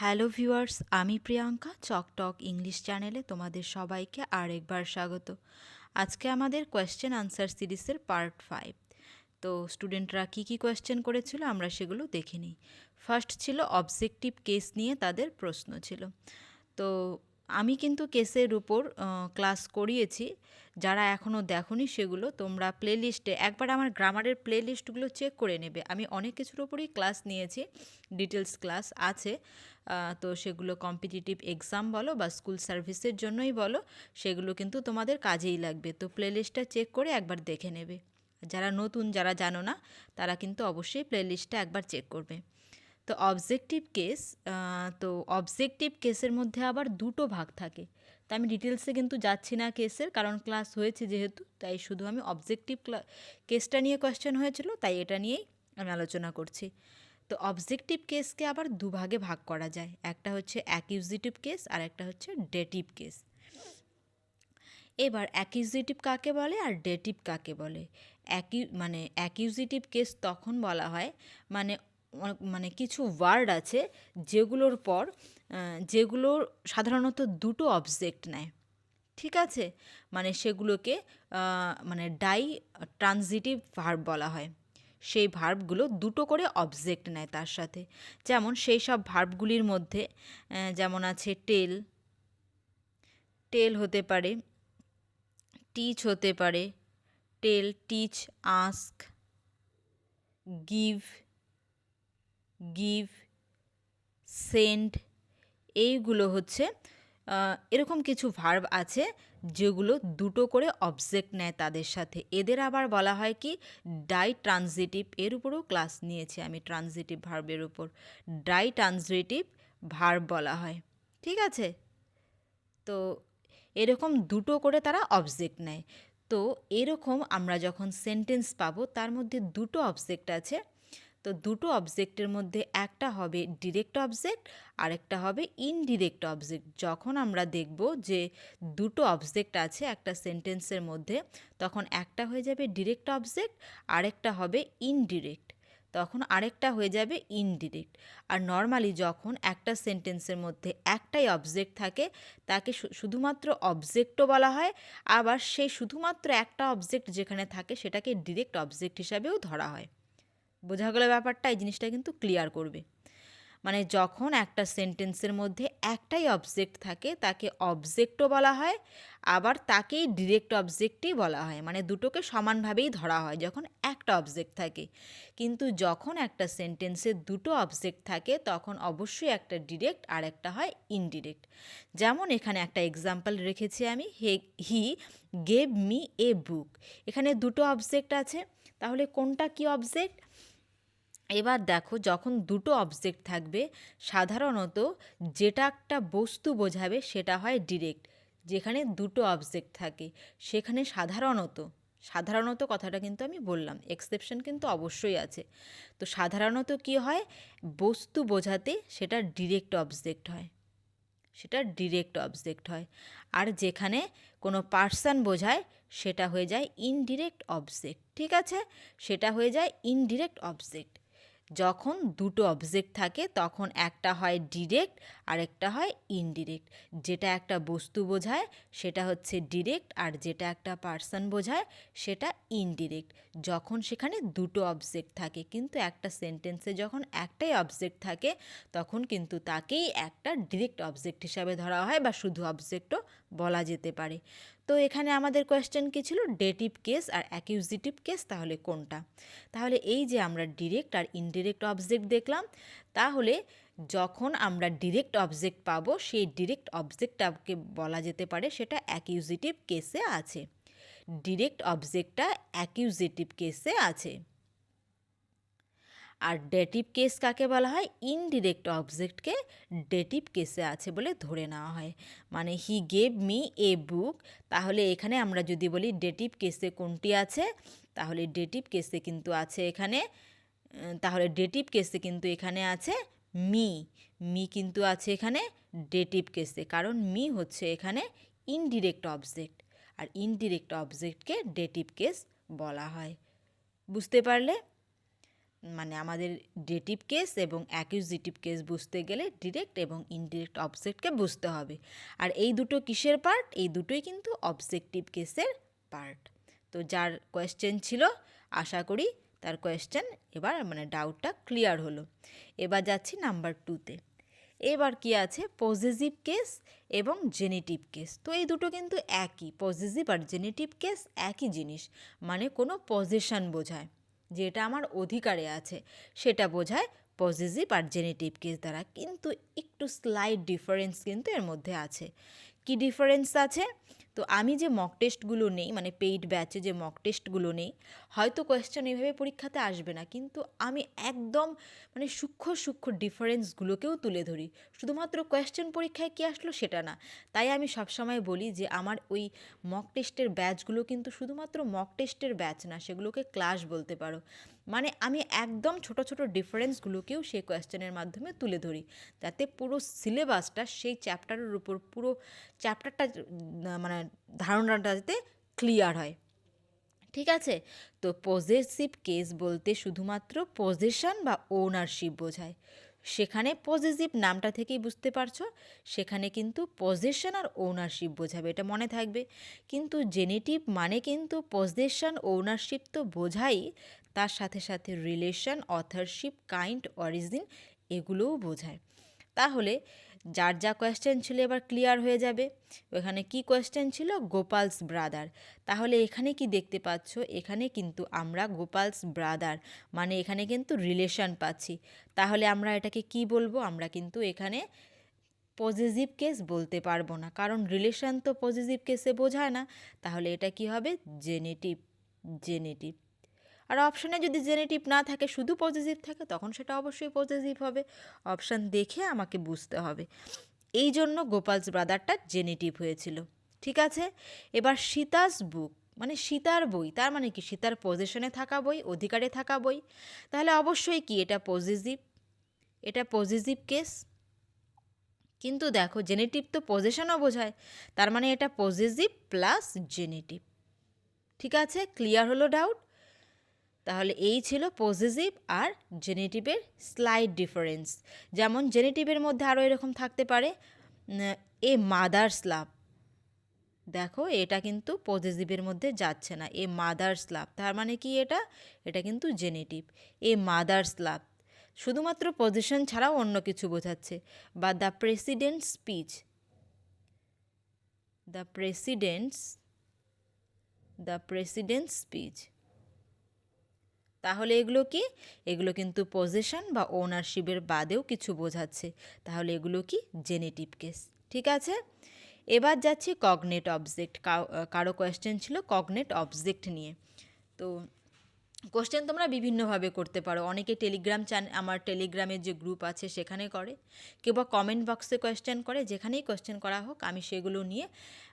Hello viewers, আমি Priyanka চকটক English চ্যানেলে তোমাদের সবাইকে আরেকবার স্বাগত। আজকে আমাদের কোয়েশ্চেন আনসার সিরিজের পার্ট ফাইভ তো স্টুডেন্টরা কী কী কোয়েশ্চেন করেছিল আমরা সেগুলো দেখে নিই। ফার্স্ট ছিল অবজেক্টিভ কেস নিয়ে তাদের প্রশ্ন ছিল। তো আমি কিন্তু কেসের উপর ক্লাস করিয়েছি। যারা এখনও দেখোনি সেগুলো তোমরা প্লেলিস্টে, একবার আমার গ্রামারের প্লেলিস্টগুলো চেক করে নেবে। আমি অনেক কিছুর ওপরই ক্লাস নিয়েছি ডিটেলস ক্লাস আছে তো সেগুলো কম্পিটিটিভ এক্সাম বলো বা স্কুল সার্ভিসের জন্যই বলো, সেগুলো কিন্তু তোমাদের কাজেই লাগবে। তো প্লেলিস্টটা চেক করে একবার দেখে নেবে। যারা নতুন, যারা জানো না, তারা কিন্তু অবশ্যই প্লেলিস্টটা একবার চেক করবে। তো অবজেক্টিভ কেস তো অবজেক্টিভ কেসের মধ্যে আবার দুটো ভাগ থাকে। তা আমি ডিটেলসে কিন্তু যাচ্ছি না কেসের কারণ ক্লাস হয়েছে যেহেতু, তাই শুধু আমি অবজেক্টিভ কেসটা নিয়ে কোয়েশ্চেন হয়েছিল, তাই এটা নিয়েই আমি আলোচনা করছি। তো অবজেক্টিভ কেসকে আবার দুভাগে ভাগ করা যায়, একটা হচ্ছে অ্যাকিউজিটিভ কেস আর একটা হচ্ছে ডেটিভ কেস এবার অ্যাকিউজিটিভ কাকে বলে আর ডেটিভ কাকে বলে? অ্যাকিউ মানে অ্যাকিউজিটিভ কেস তখন বলা হয় মানে মানে কিছু ওয়ার্ড আছে যেগুলোর পর আহ, যেগুলোর সাধারণত দুটো অবজেক্ট নেয়। ঠিক আছে? মানে সেগুলোকে মানে ডাই ট্রানজিটিভ ভার্ব বলা হয়। সেই ভার্বগুলো দুটো করে অবজেক্ট নেয় তার সাথে। যেমন সেই সব ভার্বগুলির মধ্যে যেমন আছে টেল টেল হতে পারে টিচ হতে পারে tell teach ask give give send এইগুলো হচ্ছে এরকম কিছু ভার্ব আছে যেগুলো দুটো করে অবজেক্ট নেয় তাদের সাথে। এদের আবার বলা হয় কি? ডাই ট্রানজিটিভ এর উপরেও ক্লাস নিয়েছি আমি ট্রানজিটিভ ভার্বের উপর। ডাই ট্রানজিটিভ ভার্ব বলা হয়। ঠিক আছে? তো এরকম দুটো করে তারা অবজেক্ট নেয়। তো এরকম আমরা যখন সেন্টেন্স পাবো, তার মধ্যে দুটো অবজেক্ট আছে। তো দুটো অবজেক্টের মধ্যে একটা হবে ডিরেক্ট অবজেক্ট আর একটা হবে ইনডিরেক্ট অবজেক্ট যখন আমরা দেখব যে দুটো অবজেক্ট আছে একটা সেন্টেন্সের মধ্যে, তখন একটা হয়ে যাবে ডিরেক্ট অবজেক্ট আরেকটা হবে ইনডিরেক্ট তখন আরেকটা হয়ে যাবে ইনডিরেক্ট আর নর্মালি যখন একটা সেন্টেন্সের মধ্যে একটাই অবজেক্ট থাকে, তাকে শুধুমাত্র অবজেক্টও বলা হয়, আবার সেই শুধুমাত্র একটা অবজেক্ট যেখানে থাকে সেটাকে ডিরেক্ট অবজেক্ট হিসাবেও ধরা হয়। বোঝা গেল ব্যাপারটা, এই জিনিসটা কিন্তু ক্লিয়ার করবে। মানে যখন একটা সেন্টেন্সের মধ্যে একটাই অবজেক্ট থাকে, তাকে অবজেক্টও বলা হয়, আবার তাকেই ডিরেক্ট অবজেক্টই বলা হয়। মানে দুটোকে সমানভাবেই ধরা হয় যখন একটা অবজেক্ট থাকে। কিন্তু যখন একটা সেন্টেন্সে দুটো অবজেক্ট থাকে, তখন অবশ্যই একটা ডিরেক্ট আর একটা হয় ইনডিরেক্ট যেমন এখানে একটা এক্সাম্পল রেখেছি আমি, হে হি গেভ মি এ বুক এখানে দুটো অবজেক্ট আছে, তাহলে কোনটা কি অবজেক্ট এবার দেখো যখন দুটো অবজেক্ট থাকবে, সাধারণত যেটা একটা বস্তু বোঝাবে সেটা হয় ডিরেক্ট যেখানে দুটো অবজেক্ট থাকে। সেখানে সাধারণত সাধারণত কথাটা কিন্তু আমি বললাম এক্সেপশন কিন্তু অবশ্যই আছে। তো সাধারণত কি হয়? বস্তু বোঝাতে সেটা ডিরেক্ট অবজেক্ট হয়। সেটা ডিরেক্ট অবজেক্ট হয়। আর যেখানে কোনো পার্সন বোঝায়, সেটা হয়ে যায় ইনডিরেক্ট অবজেক্ট ঠিক আছে? সেটা হয়ে যায় ইনডিরেক্ট অবজেক্ট যখন দুটো অবজেক্ট থাকে, তখন একটা হয় ডিরেক্ট আর একটা হয় ইনডিরেক্ট যেটা একটা বস্তু বোঝায়, সেটা হচ্ছে ডিরেক্ট আর যেটা একটা পার্সন বোঝায়, সেটা ইনডিরেক্ট যখন সেখানে দুটো অবজেক্ট থাকে, কিন্তু একটা সেন্টেন্সে যখন একটাই অবজেক্ট থাকে, তখন কিন্তু তাকেই একটা ডিরেক্ট অবজেক্ট হিসাবে ধরা হয় বা শুধু অবজেক্টও বলা যেতে পারে। তো এখানে আমাদের কোয়েশ্চেন কী ছিল? ডেটিভ কেস আর অ্যাকিউজিটিভ কেস তাহলে কোনটা? তাহলে এই যে আমরা ডিরেক্ট আর ইনডিরেক্ট অবজেক্ট দেখলাম, তাহলে যখন আমরা ডিরেক্ট অবজেক্ট পাবো, সেই ডিরেক্ট অবজেক্টটাকে বলা যেতে পারে সেটা অ্যাকিউজিটিভ কেসে আছে। ডিরেক্ট অবজেক্টটা অ্যাকিউজিটিভ কেসে আছে। আর ডেটিভ কেস কাকে বলা হয়? ইনডিরেক্ট অবজেক্টকে ডেটিভ কেসে আছে বলে ধরে নেওয়া হয়। মানে হি গেভ মি এ বুক তাহলে এখানে আমরা যদি বলি ডেটিভ কেসে কোনটি আছে? তাহলে ডেটিভ কেসে কিন্তু আছে এখানে তাহলে ডেটিভ কেসে কিন্তু এখানে আছে মি মি কিন্তু আছে এখানে ডেটিভ কেসে কারণ মি হচ্ছে এখানে ইনডিরেক্ট অবজেক্ট আর ইনডিরেক্ট অবজেক্টকে ডেটিভ কেস বলা হয়। বুঝতে পারলে? মানে আমাদের ডেটিভ কেস এবং অ্যাকিউজিটিভ কেস বুঝতে গেলে ডিরেক্ট এবং ইনডিরেক্ট অবজেক্টকে বুঝতে হবে। আর এই দুটো কিসের পার্ট এই দুটোই কিন্তু অবজেক্টিভ কেসের পার্ট তো যার কোয়েশ্চেন ছিল, আশা করি তার কোয়েশ্চেন এবার মানে ডাউটটা ক্লিয়ার হলো। এবার যাচ্ছি নাম্বার টুতে এবার কি আছে? পজিটিভ কেস এবং জেনেটিভ কেস তো এই দুটো কিন্তু একই পজিটিভ আর জেনেটিভ কেস একই জিনিস। মানে কোনো পজিশন বোঝায়। যেটা আমার অধিকারে আছে, সেটা বোঝায় পজিটিভ আর জেনেটিভ কেস দ্বারা। কিন্তু একটু স্লাইড ডিফারেন্স কিন্তু এর মধ্যে আছে। কি ডিফারেন্স আছে? তো আমি যে মক টেস্টগুলো নেই মানে পেইড ব্যাচে যে মক টেস্টগুলো নেই, হয়তো কোয়েশ্চেন এইভাবে পরীক্ষাতে আসবে না। কিন্তু আমি একদম মানে সূক্ষ্ম সূক্ষ্ম ডিফারেন্সগুলোকেও তুলে ধরি। শুধুমাত্র কোয়েশ্চেন পরীক্ষায় কী আসলো সেটা না। তাই আমি সবসময় বলি যে আমার ওই মক টেস্টের ব্যাচগুলো কিন্তু শুধুমাত্র মক টেস্টের ব্যাচ না, সেগুলোকে ক্লাস বলতে পারো। মানে আমি একদম ছোট ছোট ডিফারেন্সগুলোকেও সেই কোয়েশ্চেনের মাধ্যমে তুলে ধরি। যাতে পুরো সিলেবাসটা সেই চ্যাপ্টারের উপর পুরো চ্যাপ্টারটা মানে ধারণাটা যাতে ক্লিয়ার হয়। ঠিক আছে? তো পজেসিভ কেস বলতে শুধুমাত্র পজেশন বা ওনারশিপ বোঝায়। সেখানে পজিটিভ নামটা থেকেই বুঝতে পারছ, সেখানে কিন্তু পজেশন আর ওনারশিপ বোঝাবে, এটা মনে থাকবে। কিন্তু জেনেটিভ মানে কিন্তু পজেশন ওনারশিপ তো বোঝাই তার সাথে সাথে রিলেশন অথারশিপ কাইন্ড অরিজিন এগুলোও বোঝায়। তাহলে যার যা কোয়েশ্চেন ছিল এবার ক্লিয়ার হয়ে যাবে। ওখানে কি কোয়েশ্চেন ছিল? গোপালস ব্রাদার তাহলে এখানে কি দেখতে পাচ্ছ? এখানে কিন্তু আমরা গোপালস ব্রাদার মানে এখানে কিন্তু রিলেশন পাচ্ছি। তাহলে আমরা এটাকে কি বলব? আমরা কিন্তু এখানে পজিটিভ কেস বলতে পারব না, কারণ রিলেশন তো পজিটিভ কেসে বোঝায় না। তাহলে এটা কি হবে? জেনেটিভ জেনেটিভ আর অপশানে যদি জেনেটিভ না থাকে, শুধু পজিটিভ থাকে, তখন সেটা অবশ্যই পজিটিভ হবে। অপশান দেখে আমাকে বুঝতে হবে। এই জন্য গোপালস ব্রাদারটা জেনেটিভ হয়েছিল। ঠিক আছে? এবার সীতাস বুক মানে সীতার বই, তার মানে কি? সীতার পজিশনে থাকা বই, অধিকারে থাকা বই। তাহলে অবশ্যই কি? এটা পজিটিভ এটা পজিটিভ কেস কিন্তু দেখো জেনেটিভ তো পজিশনও বোঝায়। তার মানে এটা পজিটিভ প্লাস জেনেটিভ ঠিক আছে? ক্লিয়ার হলো ডাউট তাহলে এই ছিল পজিটিভ আর জেনেটিভের স্লাইড ডিফারেন্স যেমন জেনেটিভের মধ্যে আরও এরকম থাকতে পারে এ মাদার্স লাভ দেখো, এটা কিন্তু পজিটিভের মধ্যে যাচ্ছে না, এ মাদার্স লাভ তার মানে কি এটা? এটা কিন্তু জেনেটিভ এ মাদার্স লাভ শুধুমাত্র পজিশন ছাড়াও অন্য কিছু বোঝাচ্ছে। বা the president speech the president's the president speech তাহলে এগুলো কি? এগুলো কিন্তু পজিশন বা ওনারশিপের বাদেও কিছু বোঝাচ্ছে। তাহলে এগুলো কি? জেনেটিভ কেস ঠিক আছে? এবার যাচ্ছি কগনেট অবজেক্ট কারও কোয়েশ্চেন ছিল কগনেট অবজেক্ট নিয়ে। তো কোশ্চেন তোমরা বিভিন্নভাবে করতে পারো। অনেকে টেলিগ্রাম চ্যান আমার টেলিগ্রামের যে গ্রুপ আছে সেখানে করে। কেউ বা কমেন্ট বক্সে কোয়েশ্চেন করে, যেখানেই কোয়েশ্চেন করা হোক, আমি সেগুলো নিয়ে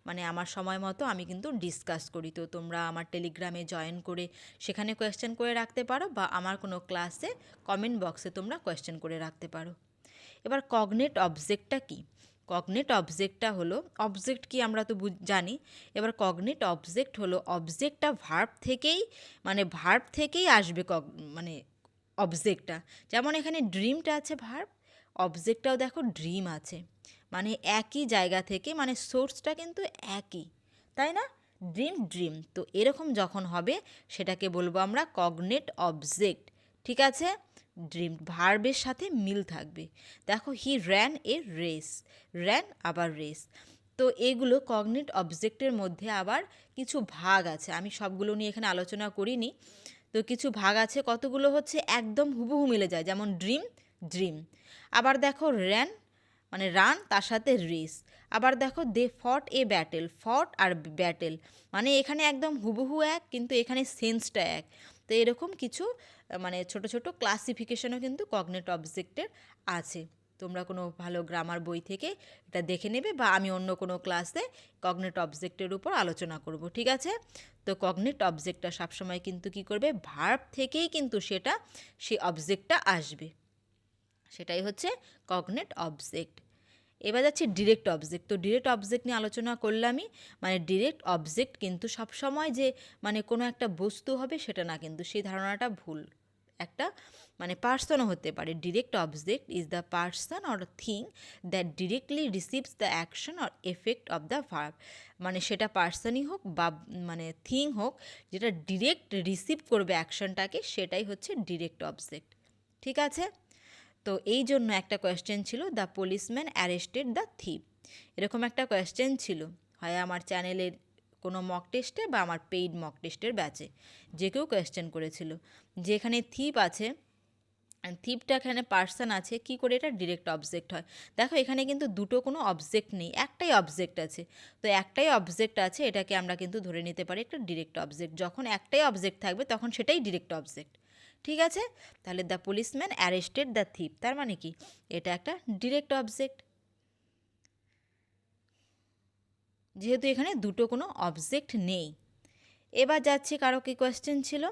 মানে আমার সময় মতো আমি কিন্তু ডিসকাস করি। তো তোমরা আমার টেলিগ্রামে জয়েন করে সেখানে কোয়েশ্চেন করে রাখতে পারো বা আমার কোনো ক্লাসে কমেন্ট বক্সে তোমরা কোয়েশ্চেন করে রাখতে পারো। এবার কগনেট অবজেক্টটা কী? কগনেট অবজেক্টটা হলো অবজেক্ট কি আমরা তো জানি, এবার কগনেট অবজেক্ট হলো অবজেক্টটা ভার্ব থেকেই মানে ভার্ব থেকেই আসবে কগ মানে অবজেক্টটা যেমন এখানে ড্রিমটা আছে ভার্ব অবজেক্টটাও দেখো ড্রিম আছে মানে একই জায়গা থেকে মানে সোর্সটা কিন্তু একই, তাই না? ড্রিম ড্রিম তো এরকম যখন হবে, সেটাকে বলব আমরা কগনেট অবজেক্ট ঠিক আছে? ড্রিম ভার্বের সাথে মিল থাকবে। দেখো, he ran a race, ran আবার রেস। তো এগুলো কগনেট অবজেক্টের মধ্যে আবার কিছু ভাগ আছে। আমি সবগুলো নিয়ে এখানে আলোচনা করিনি। তো কিছু ভাগ আছে, কতগুলো হচ্ছে একদম হুবহু মিলে যায়, যেমন ড্রিম ড্রিম। আবার দেখো, র্যান মানে রান, তার সাথে রেস। আবার দেখো, দে ফট এ ব্যাটেল, ফট আর ব্যাটেল। মানে এখানে একদম হুবহু এক, কিন্তু এখানে সেন্সটা এক। তো এরকম কিছু মানে ছোট ছোট ক্লাসিফিকেশনও কিন্তু কগনেট অবজেক্টের আছে। তোমরা কোনো ভালো গ্রামার বই থেকে এটা দেখে নেবে বা আমি অন্য কোনো ক্লাসে কগনেট অবজেক্টের উপর আলোচনা করব, ঠিক আছে? তো কগনেট অবজেক্টটা সবসময় কিন্তু কি করবে? ভার্ব থেকেই কিন্তু সেটা সেই অবজেক্টটা আসবে। সেটাই হচ্ছে কগনেট অবজেক্ট এবার যাচ্ছে ডিরেক্ট অবজেক্ট তো ডিরেক্ট অবজেক্ট নিয়ে আলোচনা করলামই মানে ডিরেক্ট অবজেক্ট কিন্তু সবসময় যে মানে কোনো একটা বস্তু হবে সেটা না কিন্তু, সেই ধারণাটা ভুল। একটা মানে পার্সনও হতে পারে। Direct object is the person or thing that directly receives the action or effect of the verb মানে সেটা পার্সনই হোক বা মানে থিং হোক, যেটা ডিরেক্ট রিসিভ করবে অ্যাকশনটাকে সেটাই হচ্ছে ডিরেক্ট অবজেক্ট ঠিক আছে? তো এই জন্য একটা কোয়েশ্চেন ছিল the policeman arrested the thief এরকম একটা কোয়েশ্চেন ছিল। হয় আমার চ্যানেলের কোনো মক টেস্টে বা আমার পেইড মক টেস্টের ব্যাচে যে কেউ কোয়েশ্চেন করেছিল। যেখানে থিপ আছে থিপটা এখানে পার্সন আছে, কি করে এটা ডিরেক্ট অবজেক্ট হয়? দেখো এখানে কিন্তু দুটো কোনো অবজেক্ট নেই, একটাই অবজেক্ট আছে। তো একটাই অবজেক্ট আছে, এটাকে আমরা কিন্তু ধরে নিতে পারি একটা ডিরেক্ট অবজেক্ট যখন একটাই অবজেক্ট থাকবে, তখন সেটাই ডিরেক্ট অবজেক্ট ঠিক আছে? তাহলে the policeman arrested the thief তার মানে কি? এটা একটা ডিরেক্ট অবজেক্ট যেহেতু এখানে দুটো কোনো অবজেক্ট নেই। এবার যাচ্ছি কারও কি কোয়েশ্চেন ছিল?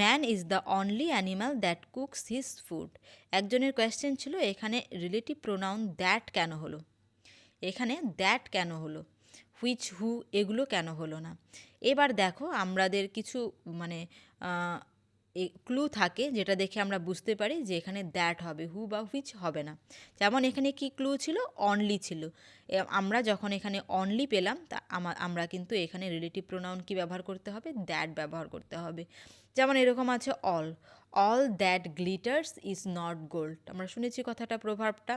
Man is the only animal that cooks his food একজনের কোয়েশ্চেন ছিল, এখানে রিলেটিভ প্রোনাউন দ্যাট কেন হলো? এখানে দ্যাট কেন হলো? হুইচ হু এগুলো কেন হলো না? এবার দেখো, আমাদের কিছু মানে ক্লু থাকে যেটা দেখে আমরা বুঝতে পারি যে এখানে দ্যাট হবে হু বা হুইচ হবে না। যেমন এখানে কি ক্লু ছিল? অনলি ছিল। আমরা যখন এখানে অনলি পেলাম, তা আমরা কিন্তু এখানে রিলেটিভ প্রোনাউন কি ব্যবহার করতে হবে? দ্যাট ব্যবহার করতে হবে। যেমন এরকম আছে all all that glitters is not gold আমরা শুনেছি কথাটা, প্রভাবটা।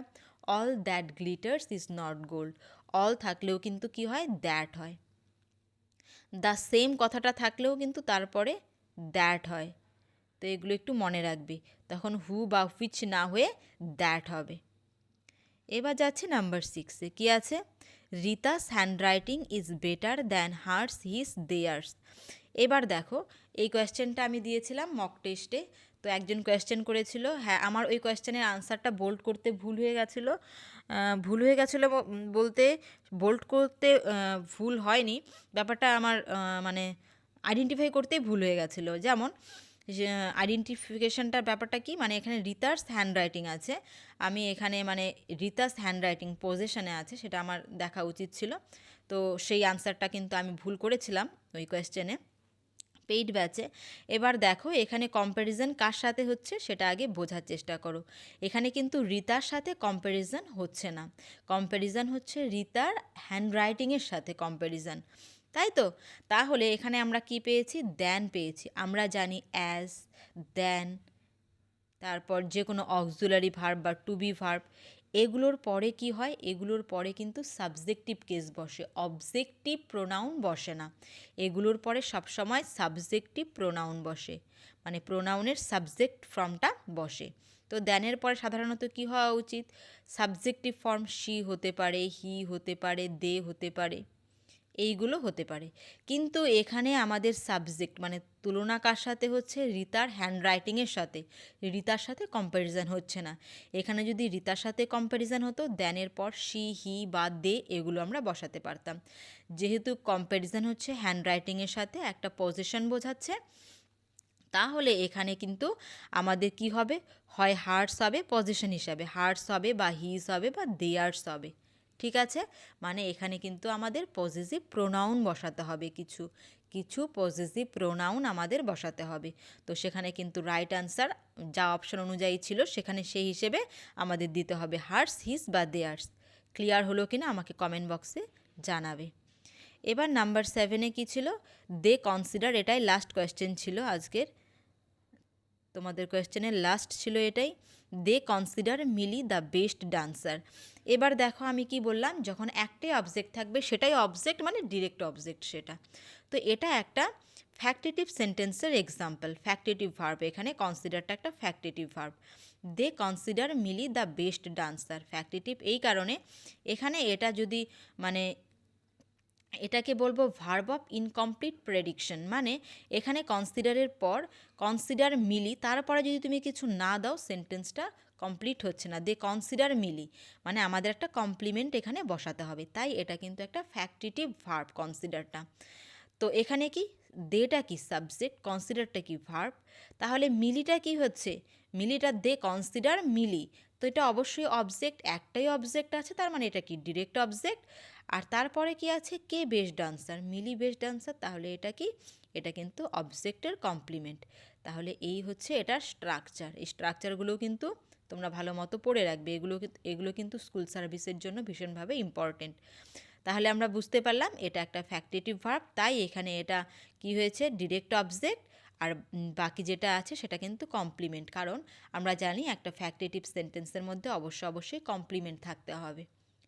All that glitters is not gold all থাকলেও কিন্তু কি হয়? দ্যাট হয়। দ্য সেম কথাটা থাকলেও কিন্তু তারপরে দ্যাট হয়। তো এগুলো একটু মনে রাখবি। তখন হু বা হুইচ না হয়ে দ্যাট হবে। এবার যাচ্ছে নাম্বার সিক্সে কী আছে? Rita's handwriting is better than hers his theirs এবার দেখো, এই কোয়েশ্চেনটা আমি দিয়েছিলাম মক টেস্টে তো একজন কোয়েশ্চেন করেছিল হ্যাঁ আমার ওই কোয়েশ্চেনের আনসারটা বোল্ড করতে ভুল হয়ে গেছিল। ভুল হয়ে গেছিল বলতে বোল্ড করতে ভুল হয়নি। ব্যাপারটা আমার মানে আইডেন্টিফাই করতেই ভুল হয়ে গেছিল। যেমন আইডেন্টিফিকেশনটার ব্যাপারটা কি? মানে এখানে রিতার্স হ্যান্ডরাইটিং আছে। আমি এখানে মানে রিতার্স হ্যান্ডরাইটিং পজিশনে আছে, সেটা আমার দেখা উচিত ছিল। তো সেই আনসারটা কিন্তু আমি ভুল করেছিলাম ওই কোয়েশ্চেনে পেইড ব্যাচে এবার দেখো, এখানে কম্প্যারিজন কার সাথে হচ্ছে, সেটা আগে বোঝার চেষ্টা করো। এখানে কিন্তু রিতার সাথে কম্প্যারিজন হচ্ছে না। কম্প্যারিজন হচ্ছে রিতার হ্যান্ডরাইটিংয়ের সাথে কম্প্যারিজন তাই তো? তাহলে এখানে আমরা কি পেয়েছি? দ্যান পেয়েছি। আমরা জানি অ্যাজ দ্যান তারপর যে কোনো অক্সুলারি ভার্ব বা টু বি ভার্ব এগুলোর পরে কি হয়? এগুলোর পরে কিন্তু সাবজেক্টিভ কেস বসে। অবজেক্টিভ প্রোনাউন বসে না। এগুলোর পরে সবসময় সাবজেক্টিভ প্রোনাউন বসে। মানে প্রোনাউনের সাবজেক্ট ফর্মটা বসে। তো দ্যানের পরে সাধারণত কি হওয়া উচিত? সাবজেক্টিভ ফর্ম শি হতে পারে হি হতে পারে দে হতে পারে। এইগুলো হতে পারে। কিন্তু এখানে আমাদের সাবজেক্ট মানে তুলনা কার সাথে হচ্ছে? রিতার হ্যান্ডরাইটিংয়ের সাথে। রিতার সাথে কম্প্যারিজন হচ্ছে না। এখানে যদি রিতার সাথে কম্প্যারিজন হতো দেনের পর সি হি বা দে এগুলো আমরা বসাতে পারতাম। যেহেতু কম্প্যারিজন হচ্ছে হ্যান্ডরাইটিংয়ের সাথে একটা পজিশন বোঝাচ্ছে, তাহলে এখানে কিন্তু আমাদের কি হবে? হয় হার্টস হবে পজিশন হিসাবে। হার্টস হবে বা হিস হবে বা দেয়ার্স হবে। ঠিক আছে? মানে এখানে কিন্তু আমাদের পজিটিভ প্রোনাউন বসাতে হবে কিছু। কিছু পজিটিভ প্রোনাউন আমাদের বসাতে হবে। তো সেখানে কিন্তু রাইট আনসার যা অপশন অনুযায়ী ছিল সেখানে সেই হিসেবে আমাদের দিতে হবে হার্স হিস বা দেয়ার্স ক্লিয়ার হলো কি না আমাকে কমেন্ট বক্সে জানাবে। এবার নাম্বার সেভেনে কী ছিল? দে কনসিডার এটাই লাস্ট কোয়েশ্চেন ছিল আজকের। তোমাদের কোয়েশ্চেনের লাস্ট ছিল এটাই। They consider Mili the best dancer এবার দেখো আমি কি বললাম, যখন একটাই অবজেক্ট থাকবে সেটাই অবজেক্ট মানে ডিরেক্ট অবজেক্ট সেটা। তো এটা একটা ফ্যাক্টেটিভ সেন্টেন্সের এক্সাম্পল ফ্যাক্টেটিভ ভার্ব এখানে কনসিডারটা একটা factitive verb they consider Mili the best dancer factitive এই কারণে। এখানে এটা যদি মানে এটাকে বলব ভার্ব অফ ইনকমপ্লিট প্রেডিকশন মানে এখানে কনসিডারের পর কনসিডার মিলি তারপরে যদি তুমি কিছু না দাও সেন্টেন্সটা কমপ্লিট হচ্ছে না। দে কনসিডার মিলি মানে আমাদের একটা কমপ্লিমেন্ট এখানে বসাতে হবে। তাই এটা কিন্তু একটা ফ্যাক্টিটিভ ভার্ব কনসিডারটা তো এখানে কি? দেটা কি সাবজেক্ট কনসিডারটা কি ভার্ব তাহলে মিলিটা কি হচ্ছে? মিলিটা দে কনসিডার মিলি তো এটা অবশ্যই অবজেক্ট একটাই অবজেক্ট আছে, তার মানে এটা কি ডিরেক্ট অবজেক্ট আর তারপরে কি আছে? কে best dancer? Mili best dancer, তাহলে এটা কি? এটা কিন্তু অবজেক্টের কমপ্লিমেন্ট। তাহলে এই হচ্ছে এটার স্ট্রাকচার। এই স্ট্রাকচারগুলো কিন্তু তোমরা ভালো মতো পড়ে রাখবে। এগুলো এগুলো কিন্তু স্কুল সার্ভিসের জন্য ভীষণভাবে ইম্পর্টেন্ট। তাহলে আমরা বুঝতে পারলাম এটা একটা ফ্যাক্টেটিভ ভার্ব, তাই এখানে এটা কি হয়েছে? ডিরেক্ট অবজেক্ট, আর বাকি যেটা আছে সেটা কিন্তু কমপ্লিমেন্ট। কারণ আমরা জানি একটা ফ্যাক্টেটিভ সেন্টেন্সের মধ্যে অবশ্য অবশ্যই কমপ্লিমেন্ট থাকতে হবে।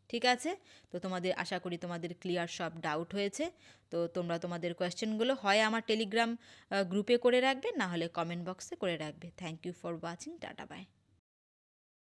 ঠিক আছে? তো তোমাদের, আশা করি তোমাদের ক্লিয়ার সব ডাউট হয়েছে। তো তোমরা তোমাদের কোয়েশ্চেনগুলো হয় আমার টেলিগ্রাম গ্রুপে করে রাখবে, না হলে কমেন্ট বক্সে করে রাখবে। Thank you for watching tata bye